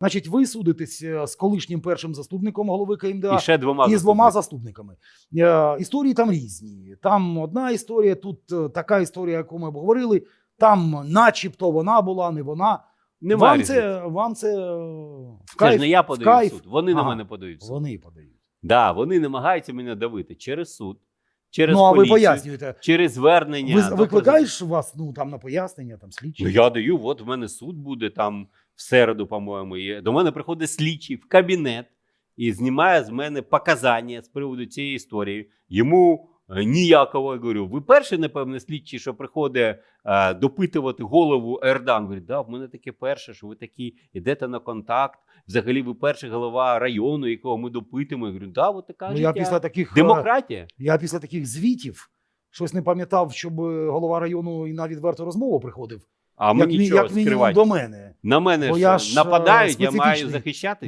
Значить, ви судитесь е, з колишнім першим заступником голови КМДА І ще двома і з двома заступниками. Е, Історії там різні. Там одна історія, тут е, така історія, яку ми обговорили. Там, начебто, вона була, не вона. Немає вам різниці. це, вам це в Це ж не я подаю в кайф. суд. Вони на мене подають суд. Вони подають. Да, вони намагаються мене давити через суд, через ну, а ви пояснюєте. через звернення. Ви, викликаєш вас ну, там на пояснення, там слідчі? Ну, я даю, от в мене суд буде там в середу, по-моєму. І до мене приходить слідчий в кабінет і знімає з мене показання з приводу цієї історії. Йому ніякого я говорю. Ви перший, напевне, слідчий, що приходить е, допитувати голову Ердан. Говорить, да, в мене таке перше, що ви такі йдете на контакт. Взагалі, ви перший голова району, якого ми допитуємо. Я говорю, да, от така Ну, я після таких е, демократія. Я після таких звітів щось не пам'ятав, щоб е, голова району і на відверту розмову приходив. А як, мені мі- як скривати? до мене. На мене Бо ж, е, нападають, я маю захищати.